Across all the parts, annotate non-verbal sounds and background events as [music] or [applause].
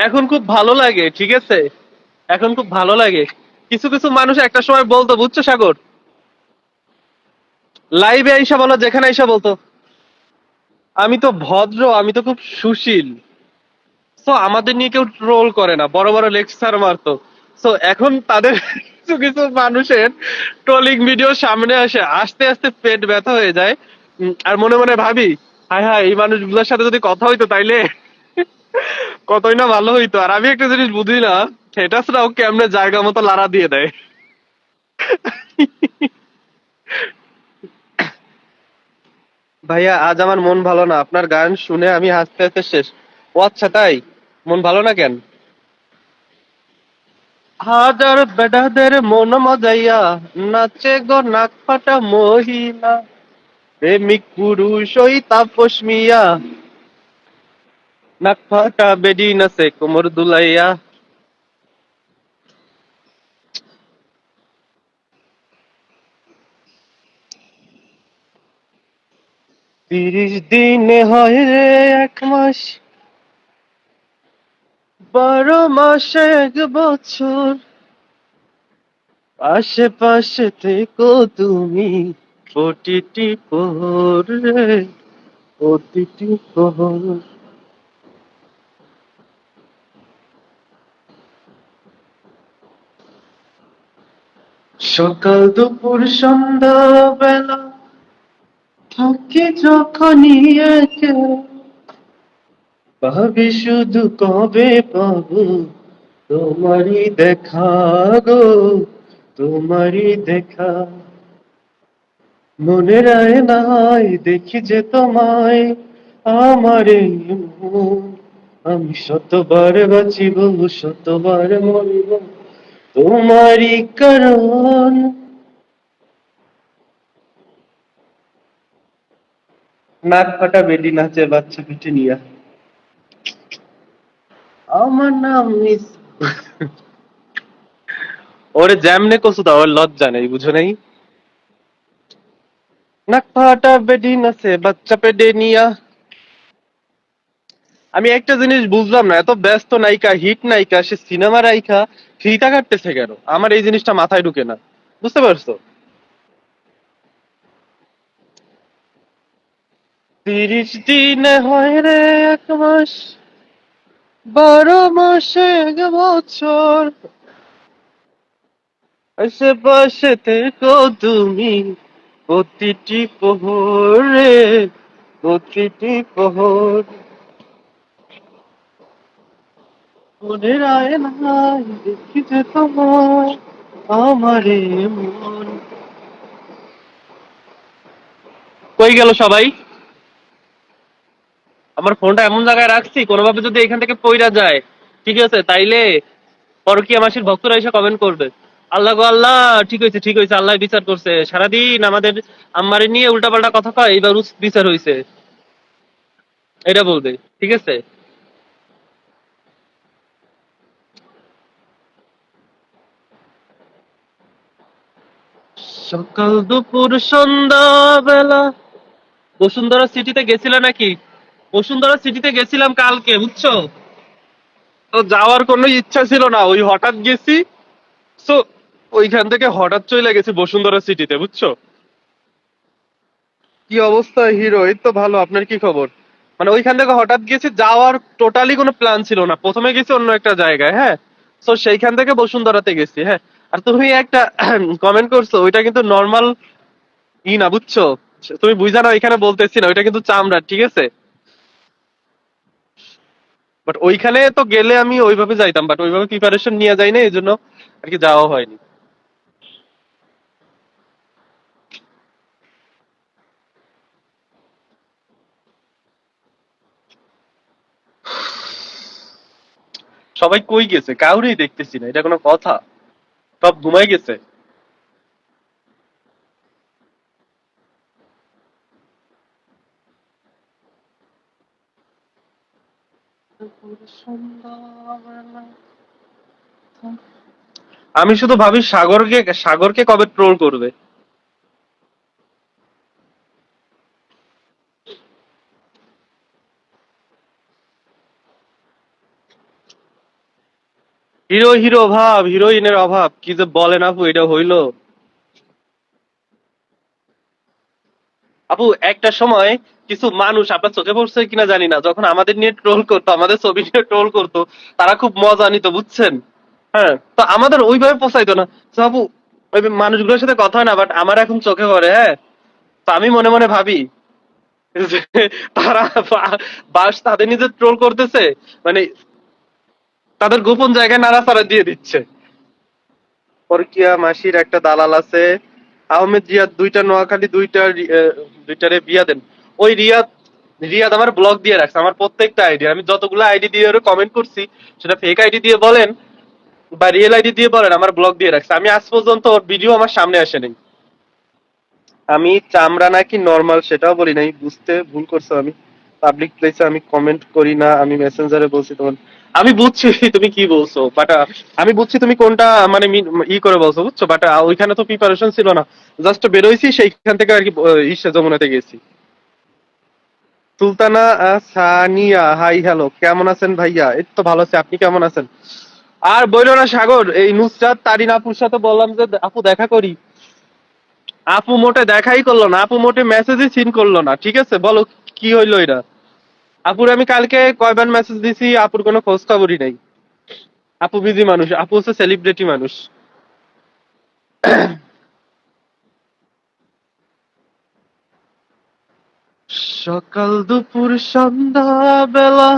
এখন খুব ভালো লাগে, ঠিক আছে? এখন খুব ভালো লাগে। কিছু কিছু মানুষ একটা সময় বলতো, বুঝছ সাগর? লাইভে আইসা বলো, যেখানে আইসা বলতো, আমি তো ভদ্র, আমি তো খুব সুশীল। সো আমাদের নিয়ে কেউ ট্রোল করে না, বড় বড় লেকচার মারতো। সো এখন তাদের [laughs] কিছু কিছু মানুষের ট্রোলিং ভিডিও সামনে আসে, আস্তে আস্তে পেট ব্যথা হয়ে যায়। আর মনে মনে ভাবি, হায় হায়, এই মানুষগুলোর সাথে যদি কথা হইতো তাইলে? কতই না ভালো হইতো। আর আমি একটা জিনিস বুঝি না হেটাসরাও কেমনে জায়গা মতো লাড়া দিয়ে দেয়? ভাইয়া, আজ আমার মন ভালো না। আপনার গান শুনে আমি হাসতে হাসতে শেষ। ও আচ্ছা তাই? মন ভালো না কেন? হাজার বেডাদের মন মজাইয়া নাচে গো নাক ফাটা মহিলা। প্রেমিক পুরুষ ওই তাপস মিয়া। নাক ফাটা বেডি নাচে কোমর দুলাইয়া। তিরিশ দিনে হয় রে এক মাস, বারো মাসে এক বছর। পাশে পাশে থেকো তুমি, প্রতিটি প্রহর রে, প্রতিটি প্রহর সকাল দুপুর সন্ধ্যা বেলা থাকি যখনই ভাবি শুধু কবে পাবো? তোমারই দেখা গো, তোমারই দেখা। মনে রায় নাই, দেখি যে তোমায় আমার। আমি শতবার বাঁচিব, শতবার মরিব। তোমারই কারণ। নাক ফাটা বেডি নাচে, বাচ্চা পিঠে নিয়া। আমার নাম মিস [laughs] ওরে জ্যামনে কসু দাও লজ্জা নেই, বুঝো নাই? নাক ফাটা বেডি নাচে, বাচ্চা পেডে নিয়া। আমি একটা জিনিস বুঝলাম না, এত ব্যস্ত নায়িকা, হিট নায়িকা, সে সিনেমা নায়িকা ফিতা কাটতেছে কেন? আমার এই জিনিসটা মাথায় ঢুকে না। বুঝতে পারছ? তিরিশ দিনে হয় রে এক মাস, বারো মাসে এক বছর। আশেপাশে থেকো তুমি, প্রতিটি প্রহরে, প্রতিটি প্রহর। মনে রায় নাই দেখি যে তোমার আমারে মন। কই গেল সবাই? আমার ফোনটা এমন জায়গায় রাখছি, কোনোভাবে যদি এখান থেকে পইরা যায়, ঠিক আছে? তাইলে পরকীয়া মাসির ভক্তরা এসে কমেন্ট করবে। আল্লাহ গো আল্লাহ, ঠিক হয়েছে ঠিক হয়েছে, আল্লাহ বিচার করছে। সারাদিন আমাদের আম্মারে নিয়ে উল্টাপাল্টা কথা কয়, এইবার উস- বিচার হয়েছে এটা বলবে, ঠিক আছে? সকাল দুপুর সন্ধ্যা বেলা বসুন্ধরা সিটিতে গেছিলে নাকি? বসুন্ধরা সিটিতে গেছিলাম কালকে বুঝছ? তো যাওয়ার কোনো ইচ্ছা ছিল না। ওই হঠাৎ গেছি তো ওইখান থেকে হঠাৎ চলে গেছি বসুন্ধরা সিটিতে বুঝছ? কি অবস্থা হিরো? এই তো ভালো আপনার কি খবর? মানে ওইখান থেকে হঠাৎ গেছি যাওয়ার টোটালি কোনো প্ল্যান ছিল না। প্রথমে গেছি অন্য একটা জায়গায় হ্যাঁ? তো সেইখান থেকে বসুন্ধরাতে গেছি হ্যাঁ? আর তুমি একটা [clears throat] কমেন্ট করছ, ওইটা কিন্তু নর্মাল ই না, বুঝছ? তুমি বুঝা না এখানে বলতেছি না, ওইটা কিন্তু চামড়া, ঠিক আছে? বাট ওইখানে তো গেলে আমি ওইভাবে যাইতাম বাট ওইভাবে প্রিপারেশন নিয়ে যাই না এই জন্য আর কি যাওয়া হয়নি। সবাই কই গেছে? কাউরেই দেখতেছি না, এটা কোনো কথা। সব ঘুমাই গেছে। আমি শুধু ভাবি সাগরকে সাগরকে কবে ট্রোল করবে? হিরো হিরো ভাব হিরোইনের অভাব, কি যে বলেন আপু, এটা হইল। আপু, একটা সময় কিছু মানুষ আপনার চোখে পড়ছে কিনা জানি না, যখন আমাদের নিয়ে ট্রোল করতো, আমাদের ছবি নিয়ে ট্রোল করতো, তারা খুব মজা নিত, বুঝছেন? হ্যাঁ তো আমাদের ওইভাবে পোষাইতো না। তো আপু, ওই মানুষগুলোর সাথে কথা হয় না বাট আমার এখন চোখে পড়ে হ্যাঁ? তো আমি মনে মনে ভাবি তারা বাস তাদের নিজে ট্রোল করতেছে মানে তাদের গোপন জায়গায় নাড়াচাড়া দিয়ে দিচ্ছে। পরকিয়া, মাসির একটা দালাল আছে। আহমেদ রিয়াদ দুইটা, নোয়াখালী দুইটা দুইটারে বিয়া দেন। ওই রিয়াদ রিয়াদ আমার ব্লগ দিয়ে রাখছে, আমার প্রত্যেকটা আইডি। আমি যতগুলো আইডি দিয়ে কমেন্ট করছি, সেটা ফেক আইডি দিয়ে বলেন বা রিয়েল আইডি দিয়ে বলেন, আমার ব্লগ দিয়ে রাখছে। আমি আজ পর্যন্ত ওর ভিডিও আমার সামনে আসেনি। আমি চামড়া নাকি নর্মাল সেটাও বলি নাই, বুঝতে ভুল করছ আমি। পাবলিক প্লেসে আমি কমেন্ট করি না, আমি মেসেঞ্জারে বলছি তোমার আমি বুঝছি তুমি কি বলছো বাট আমি বুঝছি তুমি কোনটা মানে ই করে বলছো, বুঝছ? বাট ওইখানে তো প্রিপারেশন ছিল না। জাস্ট বেরোইছি, সেইখান থেকে আর কি ইসে যমুনাতে গেছি। সুলতানা সানিয়া হাই হ্যালো কেমন আছেন ভাইয়া? এই তো ভালো আছে, আপনি কেমন আছেন? আর বইলো না সাগর, এই নুসরাত, তারিন আপুর সাথে বললাম যে, আপু, দেখা করি। আপু মোটে দেখাই করল না, আপু মোটে মেসেজই সিন করল না, ঠিক আছে? বলো, কি হইল এটা আপুর, আমি কালকে কয়বার মেসেজ দিছি, আপুর কোনো খোঁজ খবরই নাই। আপু বিজি মানুষ, আপু হচ্ছে সেলিব্রিটি মানুষ। সকাল দুপুর সন্ধ্যা বেলা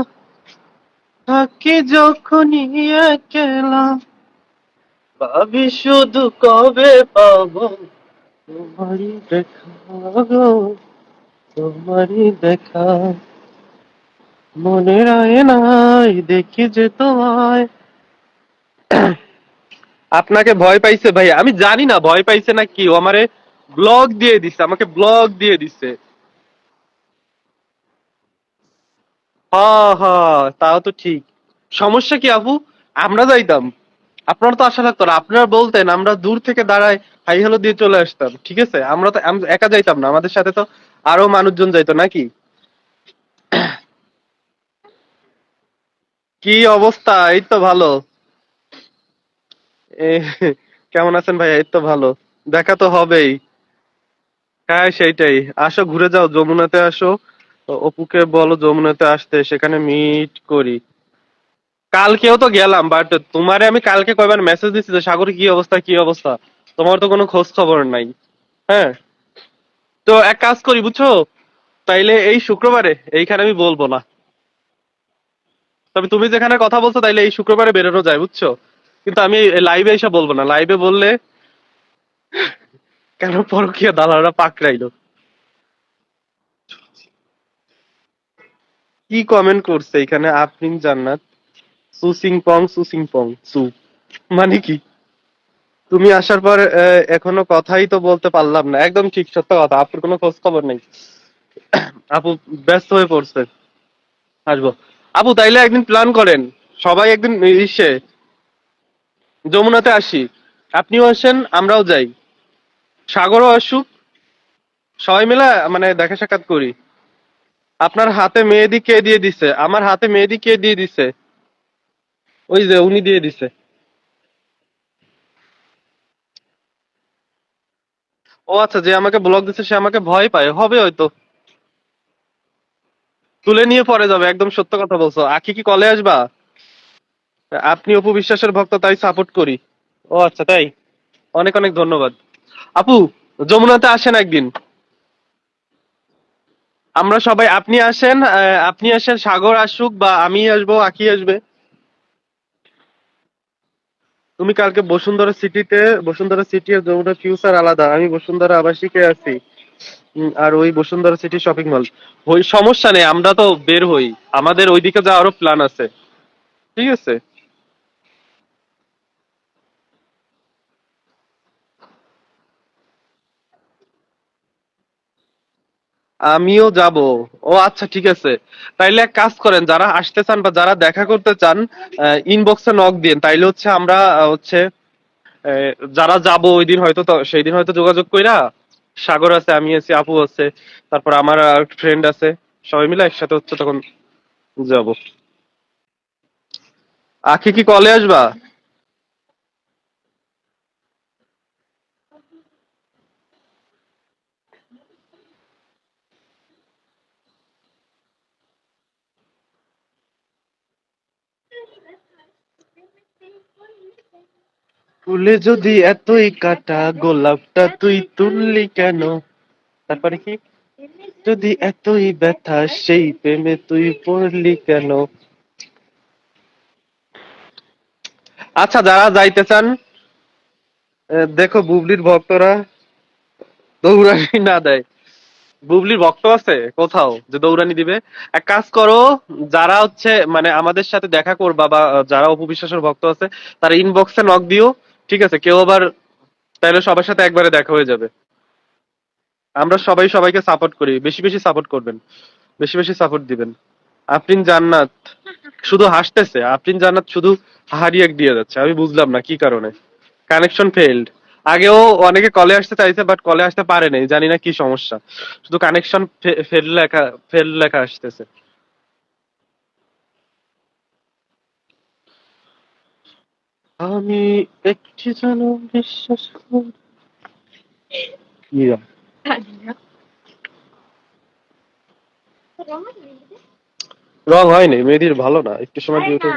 থাকি যখনই একলা। ভাবি শুধু কবে পাবো? তোমারই দেখা তোমারই দেখা। মনে রায় নাই, দেখি যে তোমায়। আপনাকে ভয় পাইছে ভাই, আমি জানি না ভয় পাইছে না কি, ও আমারে দিয়ে দিছে, আমাকে ব্লগ দিয়ে দিছে। তাও তো ঠিক। সমস্যা কি আপু? আমরা যাইতাম। আপনার তো আশা না, আপনারা বলতেন, আমরা দূর থেকে দাঁড়ায় হাই হ্যালো দিয়ে চলে আসতাম, ঠিক আছে? আমরা তো একা যাইতাম না, আমাদের সাথে তো আরও মানুষজন যাইতো নাকি? কি অবস্থা? এই তো ভালো। কেমন আছেন ভাইয়া? এই তো ভালো। দেখা তো হবেই। হ্যাঁ সেইটাই। আসো, ঘুরে যাও, যমুনাতে আসো। অপুকে বলো, যমুনাতে আসতে, সেখানে মিট করি। কালকেও তো গেলাম বাট তোমারে আমি কালকে কয়বার মেসেজ দিচ্ছি যে, সাগর, কি অবস্থা কি অবস্থা? তোমার তো কোনো খোঁজ খবর নাই। হ্যাঁ? তো এক কাজ করি, বুঝছ? তাইলে এই শুক্রবারে, এইখানে আমি বলব না। তবে তুমি যেখানে কথা বলছো তাইলে এই শুক্রবারে বেরোনো যায়, বুঝছ? কিন্তু আমি লাইভে এসে বলব না। লাইভে বললে কেন পরকীয়া দালালরা পাকড়াইলো? কি কমেন্ট করছে এখানে আফরিন জান্নাত? সুসিং পং সুসিং পং, সু। মানে কি? তুমি আসার পর এখনও কথাই তো বলতে পারলাম না। একদম ঠিক সত্য কথা। আপুর কোনো খোঁজ খবর নেই। আপু ব্যস্ত হয়ে পড়ছে। আসব। আপু তাইলে একদিন প্ল্যান করেন। সবাই একদিন ইসে, যমুনাতে আসি। আপনিও আসেন, আমরাও যাই। সাগরও আসুক। সবাই মিলে মানে দেখা সাক্ষাৎ করি। আপনার হাতে মেহেদি কে দিয়ে দিছে? আমার হাতে মেহেদি কে দিয়ে দিছে? ওই যে, উনি দিয়ে দিছে। ও আচ্ছা যে আমাকে ব্লক দিছে, সে আমাকে ভয় পায়। হবে হয়তো। তুলে নিয়ে পরে যাবে একদম সত্য কথা বলছো। আখি কি কলে আসবা? আপনি অপু বিশ্বাসের ভক্ত তাই সাপোর্ট করি। ও আচ্ছা তাই? অনেক অনেক ধন্যবাদ। আপু যমুনাতে আসেন একদিন। আমরা সবাই আপনি আসেন আহ, আপনি আসেন সাগর আসুক বা আমি আসব আখি আসবে। তুমি কালকে বসুন্ধরা সিটিতে বসুন্ধরা সিটি আর যমুনা ফিউচার আলাদা আমি বসুন্ধরা আবাসিকে আছি। আর ওই বসুন্ধরা সিটি শপিং মল ওই সমস্যা নেই, আমরা তো বের হই। আমাদের ওইদিকে যাওয়ারও প্ল্যান আছে। ঠিক আছে? আমিও যাব। ও আচ্ছা ঠিক আছে। তাইলে এক কাজ করেন, যারা আসতে চান বা যারা দেখা করতে চান ইনবক্সে নক দিন তাইলে হচ্ছে আমরা হচ্ছে যারা যাব ওই দিন হয়তো সেই দিন হয়তো যোগাযোগ কইরা সাগর আছে, আমি আছি, আপু আছে, তারপর আমার আর ফ্রেন্ড আছে, সবাই মিলে একসাথে হচ্ছে তখন যাব। আখি কি কলে আসবা? ফুলে যদি এতই কাটা, গোলাপটা তুই তুললি কেন? তারপরে কি? যদি এতই ব্যথা, সেই প্রেমে তুই পড়লি কেন? আচ্ছা যারা যাইতে চান দেখো বুবলির ভক্তরা দৌড়ানি না দেয়। বুবলির ভক্ত আছে কোথাও যে দৌড়ানি দিবে? এক কাজ করো, যারা হচ্ছে মানে আমাদের সাথে দেখা করবা বা যারা অপবিশ্বাসের ভক্ত আছে, তারা ইনবক্সে নক দিও। ঠিক আছে, কেউ আবার তাহলে সবার সাথে একবারে দেখা হয়ে যাবে। আমরা সবাই সবাইকে সাপোর্ট করি, বেশি বেশি সাপোর্ট করবেন, বেশি বেশি সাপোর্ট দিবেন। আফরিন জান্নাত, শুধু হাসতেছে, আফরিন জান্নাত শুধু হারিয়ে দিয়ে যাচ্ছে, আমি বুঝলাম না কি কারণে। কানেকশন ফেলড আগেও অনেকে কলে আসতে চাইছে বাট কলে আসতে পারে নাই, জানি না কি সমস্যা। শুধু কানেকশন ফেল লেখা ফেল লেখা আসতেছে। আমি একটি যেন বিশ্বাস করি। রং হয়নি? মেহেদির ভালো না একটু সময় দিয়ে উঠে।